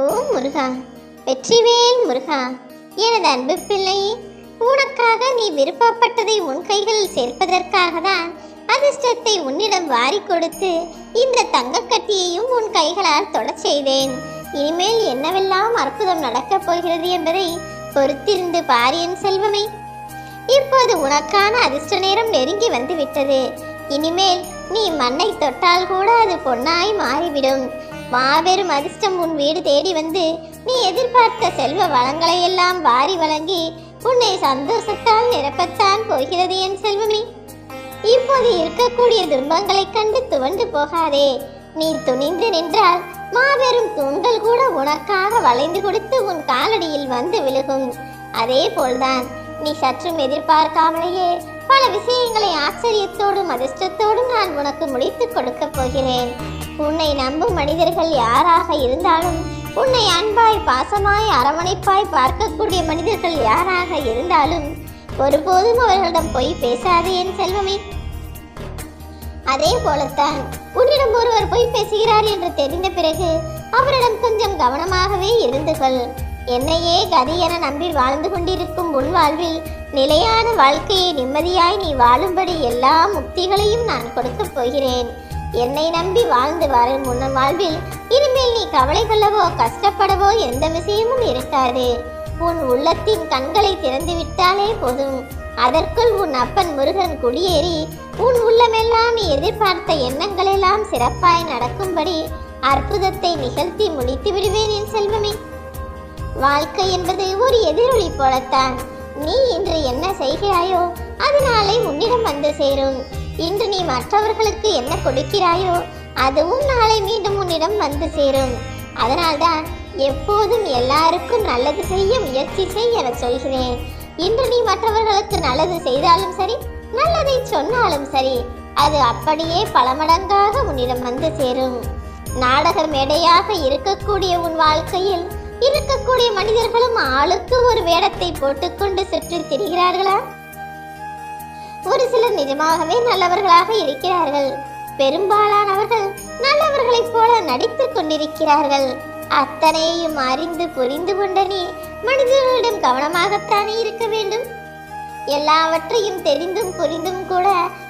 ஓ முருகா வெற்றிவேல் முருகா எனது அன்பு பிள்ளை உனக்காக நீ விருப்பப்பட்டதை உன் கைகளில் சேர்ப்பதற்காக தான் அதிர்ஷ்டத்தை உன்னிடம் வாரி கொடுத்து இந்த தங்கக்கட்டியையும் உன் கைகளால் தொடச் செய்தேன். இனிமேல் என்னவெல்லாம் அற்புதம் நடக்கப் போகிறது என்பதை பொறுத்திருந்து பார் என் செல்வமே. இப்போது உனக்கான அதிர்ஷ்ட நேரம் நெருங்கி வந்து விட்டது இனிமேல் நீ மண்ணை தொட்டால் கூட அது பொன்னாய் மாறிவிடும். மாபெரும் அதிர்ஷ்டம் உன் வீடு தேடி வந்து நீ எதிர்பார்த்த செல்வ வளங்களை எல்லாம் வாரி வழங்கி உன்னை சந்தோஷத்தால் நிரப்பத்தான் போகிறது என் செல்வமே. இப்போது இருக்கக்கூடிய துன்பங்களைக் கண்டு துவண்டு போகாதே. நீ துணிந்து நின்றால் மாபெரும் தூண்கள் கூட உனக்காக வளைந்து கொடுத்து உன் காலடியில் வந்து விழுகும். அதே போல்தான் நீ சற்றும் எதிர்பார்க்காமலேயே பல விஷயங்களை ஆச்சரியத்தோடும் அதிர்ஷ்டத்தோடும் நான் உனக்கு முடித்துக் கொடுக்கப் போகிறேன். உன்னை நம்பும் மனிதர்கள் யாராக இருந்தாலும் உன்னை அன்பாய் பாசமாய் அரவணைப்பாய் பார்க்கக்கூடிய மனிதர்கள் யாராக இருந்தாலும் ஒருபோதும் அவர்களிடம் போய் பேசாதே என் செல்வமே. அதே போலத்தான் உன்னிடம் ஒருவர் போய் பேசுகிறார் என்று தெரிந்த பிறகு அவரிடம் கொஞ்சம் கவனமாகவே இருந்து கொள். என்னையே கதி என நம்பி வாழ்ந்து கொண்டிருக்கும் உன் வாழ்வில் நிலையான வாழ்க்கையை நிம்மதியாய் நீ வாழும்படி எல்லா முக்திகளையும் நான் கொடுக்கப் போகிறேன். என்னை நம்பி வாழ்ந்து வரும் உன் வாழ்வில். இனிமேல் நீ கவலை கொள்ளவோ கஷ்டப்படவோ எந்த விஷயமும் இருக்காது. உன் உள்ளத்தின் கண்களை திறந்து விட்டாலே போதும். அதற்குள் உன் அப்பன் முருகன் குடியேறி உன் உள்ளமெல்லாம் நீ எதிர்பார்த்த எண்ணங்களெல்லாம் சிறப்பாய் நடக்கும்படி அற்புதத்தை நிகழ்த்தி முடித்து விடுவேன் என் செல்வமே. வாழ்க்கை என்பது ஒரு எதிரொலி போலத்தான். நீ இன்று என்ன செய்கிறாயோ அது நாளை உன்னிடம் வந்து சேரும். இன்று நீ மற்றவர்களுக்கு என்ன கொடுக்கிறாயோ அதுவும் நாளை மீண்டும் உன்னிடம் வந்து சேரும். அதனால்தான் எப்போதும் எல்லாருக்கும் நல்லது செய்ய முயற்சி செய் என சொல்கிறேன். இன்று நீ மற்றவர்களுக்கு நல்லது செய்தாலும் சரி நல்லதை சொன்னாலும் சரி அது அப்படியே பல மடங்காக உன்னிடம் வந்து சேரும். நாடக மேடையாக இருக்கக்கூடிய உன் வாழ்க்கையில் இருக்கக்கூடிய மனிதர்களும் ஆளுக்கு ஒரு வேடத்தை போட்டுக்கொண்டு சுற்றி திரிகிறார்களா? ஒரு சிலர் நிஜமாகவே நல்லவர்களாக இருக்கிறார்கள். பெரும்பாலானவர்கள் நல்லவர்களைப் போல நடித்துக் கொண்டிருக்கிறார்கள். அத்தனையும் அறிந்து புரிந்து கொண்ட நீ மனிதர்களிடம் கவனமாகத்தானே இருக்க வேண்டும்? எல்லாவற்றையும் தெரிந்தும் புரிந்தும் கூட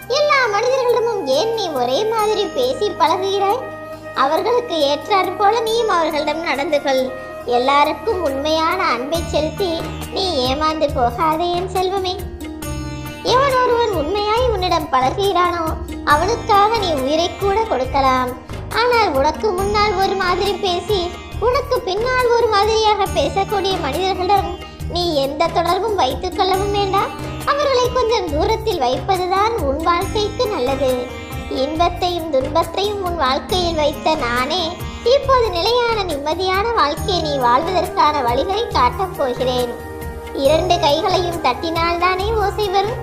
எல்லா மனிதர்களிடமும் ஏன் நீ ஒரே மாதிரி பேசி பழகுகிறாய்? அவர்களுக்கு ஏற்றாறு போல நீயும் அவர்களிடம் நடந்து கொள். எல்லாருக்கும் உண்மையான அன்பை செலுத்தி நீ ஏமாந்து போகாதே என் செல்வமே. எவன் ஒருவன் உண்மையாய் உன்னிடம் பழகுகிறானோ அவனுக்காக நீ உயிரை கூட கொடுக்கலாம். ஆனால் உனக்கு முன்னால் ஒரு மாதிரி பேசி உனக்கு பின்னால் ஒரு மாதிரியாக பேசக்கூடிய மனிதர்களிடம் நீ எந்த தொடர்பும் வைத்துக் கொள்ளவும் வேண்டாம். அவர்களை கொஞ்சம் தூரத்தில் வைப்பதுதான் உன் வாழ்க்கைக்கு நல்லது. இன்பத்தையும் துன்பத்தையும் உன் வாழ்க்கையில் வைத்த நானே இப்போது நிலையான நிம்மதியான வாழ்க்கையை நீ வாழ்வதற்கான வழிகளை காட்டப் போகிறேன். இரண்டு கைகளையும் தட்டினால்தானே ஓசை வரும்.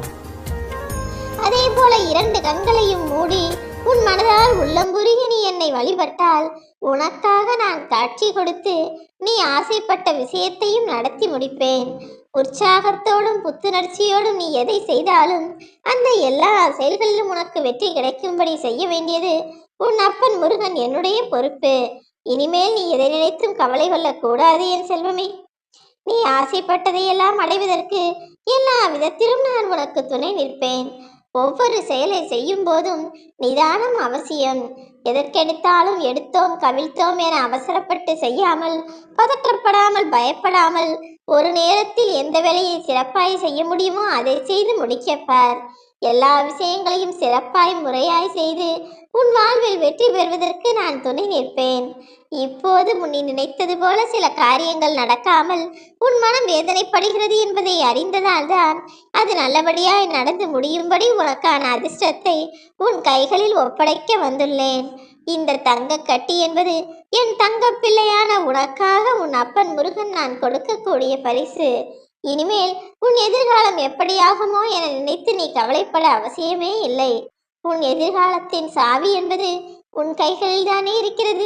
அதே போல இரண்டு கண்களையும் மூடி உன் மனதால் உள்ளம்புருகி நீ என்னை வழிபட்டால் உனக்காக நான் காட்சி கொடுத்து நீ ஆசைப்பட்ட விஷயத்தையும் நடத்தி முடிப்பேன். உற்சாகத்தோடும் புத்துணர்ச்சியோடும் நீ எதை செய்தாலும் அந்த எல்லா செயல்களிலும் உனக்கு வெற்றி கிடைக்கும்படி செய்ய வேண்டியது உன் அப்பன் முருகன் என்னுடைய பொறுப்பு. இனிமேல் நீ எதை நினைத்தும் கவலை கொள்ளக்கூடாது என் செல்வமே. நீ ஆசைப்பட்டதையெல்லாம் அடைவதற்கு எல்லா விதத்திலும் நான் உனக்கு துணை நிற்பேன். ஒவ்வொரு செயலை செய்யும் போதும் நிதானம் அவசியம். எதற்கெடுத்தாலும் எடுத்தோம் கவிழ்த்தோம் என அவசரப்பட்டு செய்யாமல் பதற்றப்படாமல் பயப்படாமல் ஒரு நேரத்தில் எந்த வேலையை சிறப்பாய் செய்ய முடியுமோ அதை செய்து முடிக்கப்பார் எல்லா விஷயங்களையும் சிறப்பாய் முறையாய் செய்து உன் வாழ்வில் வெற்றி பெறுவதற்கு நான் துணை நிற்பேன். இப்போது முன்னி நினைத்தது போல சில காரியங்கள் நடக்காமல் உன் மனம் வேதனைப்படுகிறது என்பதை அறிந்ததால்தான் அது நல்லபடியாய் நடந்து முடியும்படி உனக்கான அதிர்ஷ்டத்தை உன் கைகளில் ஒப்படைக்க வந்துள்ளேன். இந்த தங்க கட்டி என்பது என் தங்க பிள்ளையான உனக்காக உன் அப்பன் முருகன் நான் கொடுக்கக்கூடிய பரிசு. இனிமேல் உன் எதிர்காலம் எப்படியாகுமோ என நினைத்து நீ கவலைப்பட அவசியமே இல்லை. உன் எதிர்காலத்தின் சாவி என்பது உன் கைகளில் தானே இருக்கிறது.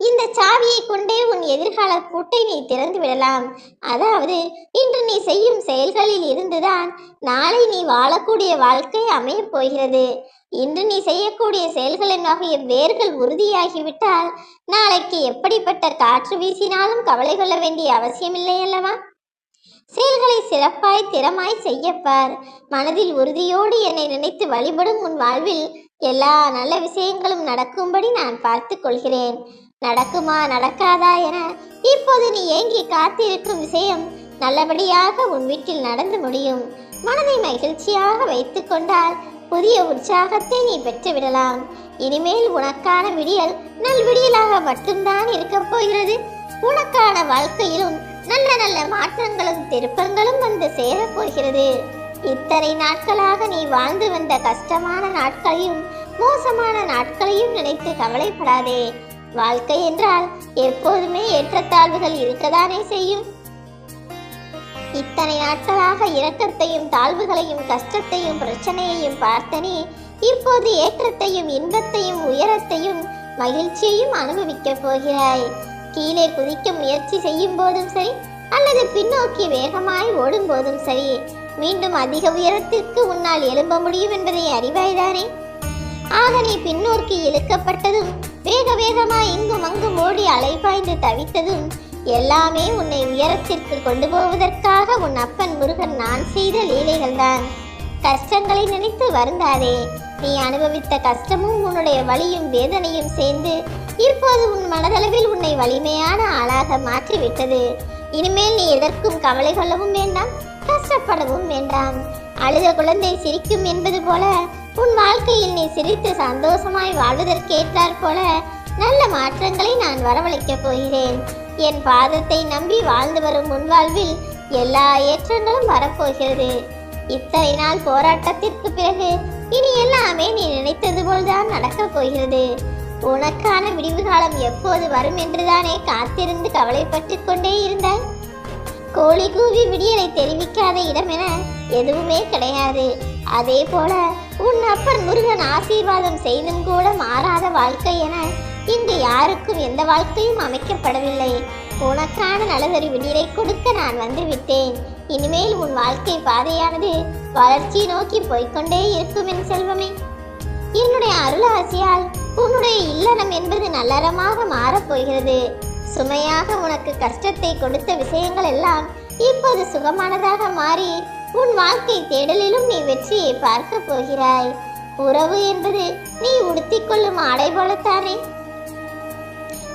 இந்த சாவியை கொண்டே உன் எதிர்கால பூட்டை நீ திறந்து விடலாம். அதாவது இன்று நீ செய்யும் செயல்களில் இருந்துதான் நாளை நீ வாழக்கூடிய வாழ்க்கை அமையப் போகிறது. இன்று நீ செய்யக்கூடிய செயல்களின் வகைய வேர்கள் உறுதியாகிவிட்டால் நாளைக்கு எப்படிப்பட்ட காற்று வீசினாலும் கவலை கொள்ள வேண்டிய அவசியமில்லை அல்லவா? செயல்களை சிறப்பாய் திறமாய் செய்யப்பார் மனதில் உறுதியோடு என்னை நினைத்து வழிபடும் உன் வாழ்வில் எல்லா நல்ல விஷயங்களும் நடக்கும்படி நான் பார்த்து கொள்கிறேன். நடக்குமா நடக்காதா என இப்போது நீ ஏங்கி காத்திருக்கும் விஷயம் நல்லபடியாக உன் வீட்டில் நடந்து முடியும். மனதை மகிழ்ச்சியாக வைத்துக் கொண்டால் புதிய உற்சாகத்தை நீ பெற்றுவிடலாம் இனிமேல் உனக்கான விடியல் நல் விடியலாக மட்டும்தான் இருக்கப் போகிறது. உனக்கான வாழ்க்கையிலும் நல்ல நல்ல மாற்றங்களும் திருப்பங்களும் வந்து சேரப் போகிறது. இத்தனை நாட்களாக நீ வாழ்ந்து வந்த கஷ்டமான நாட்களையும் மோசமான நாட்களையும் நினைத்து கவலைப்படாதே. வாழ்க்கை என்றால் எப்போதுமே ஏற்றத்தாழ்வுகள் இருக்கதானே செய்யும். இத்தனை நாட்களாக இரக்கத்தையும் தாழ்வுகளையும் கஷ்டத்தையும் பிரச்சனையையும் பார்த்தனே இப்போது ஏற்றத்தையும் இன்பத்தையும் உயரத்தையும் மகிழ்ச்சியையும் அனுபவிக்கப் போகிறாய். கீழே குதிக்க முயற்சி செய்யும் போதும் சரி அல்லது பின்னோக்கி வேகமாய் ஓடும் போதும் சரி மீண்டும் அதிக உயரத்திற்கு உன்னால் எழும்ப முடியும் என்பதை அறிவாய்தானே? ஆக நீ பின்னோக்கி இழுக்கப்பட்டதும் வேக வேகமாய் இங்கும் அங்கும் ஓடி அலைபாய்ந்து தவித்ததும் எல்லாமே உன்னை உயரத்திற்கு கொண்டு போவதற்காக உன் அப்பன் முருகன் நான் செய்த லீலைகள்தான். கஷ்டங்களை நினைத்து வருந்தாதே. நீ அனுபவித்த கஷ்டமும் உன்னுடைய வலியும் வேதனையும் சேர்ந்து இப்போது உன் மனதளவில் உன்னை வலிமையான ஆளாக மாற்றிவிட்டது. இனிமேல் நீ எதற்கும் கவலை கொள்ளவும் வேண்டாம் கஷ்டப்படவும் வேண்டாம். அழுத குழந்தை சிரிக்கும் என்பது போல உன் வாழ்க்கையில் நீ சிரித்து சந்தோஷமாய் வாழ்வதற்கேற்றாற் போல நல்ல மாற்றங்களை நான் வரவழைக்கப் போகிறேன். என் பாதத்தை நம்பி வாழ்ந்து வரும் முன்வாழ்வில் எல்லா ஏற்றங்களும் வரப்போகிறது. இத்தனை நாள் போராட்டத்திற்கு பிறகு இனி எல்லாமே நீ நினைத்தது போல்தான் நடக்கப் போகிறது. உனக்கான விடிவு காலம் எப்போது வரும் என்றுதானே காத்திருந்து கவலைப்பட்டு கொண்டே இருந்தாய்? கோழி கூவி விடியலை தெரிவிக்காத இடம் என எதுவுமே கிடையாது. அதே போல உன் அப்பன் முருகன் ஆசீர்வாதம் செய்தும் கூட மாறாத வாழ்க்கை என இங்கு யாருக்கும் எந்த வாழ்க்கையும் அமைக்கப்படவில்லை. உனக்கான நலதறிவு நீரை கொடுக்க நான் வந்து விட்டேன் இனிமேல் உன் வாழ்க்கை பாதையானது வளர்ச்சி நோக்கி போய்க்கொண்டே இருக்கும் என் செல்வமே. என்னுடைய அருளாசியால் உன்னுடைய இல்லறம் என்பது நல்லறமாக மாறப்போகிறது சுமையாக உனக்கு கஷ்டத்தை கொடுத்த விஷயங்கள் எல்லாம் இப்போது சுகமானதாக மாறி உன் வாழ்க்கை தேடலிலும் நீ வெற்றியை பார்க்க போகிறாய். உறவு என்பது நீ உடுத்திக்கொள்ளும் ஆடை போலத்தானே.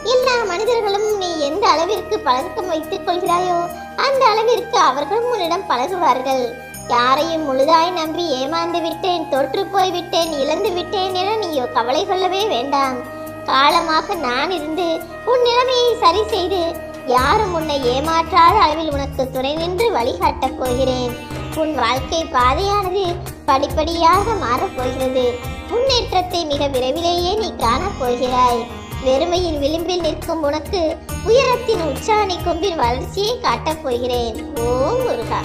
எல்லா மனிதர்களும் நீ எந்த அளவிற்கு பழக்கம் வைத்துக் கொள்கிறாயோ அந்த அளவிற்கு அவர்களும் உன்னிடம் பழகுவார்கள். யாரையும் முழுதாய் நம்பி ஏமாந்து விட்டேன் தோற்று போய் விட்டேன் இழந்து விட்டேன் என நீயோ கவலை கொள்ளவே வேண்டாம். காலமாக நான் இருந்து உன் நிலைமையை சரி செய்து யாரும் உன்னை ஏமாற்றாத அளவில் உனக்கு துணை நின்று வழிகாட்டப் போகிறேன். உன் வாழ்க்கை பாதையானது படிப்படியாக மாறப்போகிறது முன்னேற்றத்தை மிக விரைவிலேயே நீ காணப் போகிறாய். வெறுமையின் விளிம்பில் நிற்கும் உனக்கு உயரத்தின் உச்சாணி கொம்பின் வளர்ச்சியை காட்டப் போகிறேன். ஓ முருகா.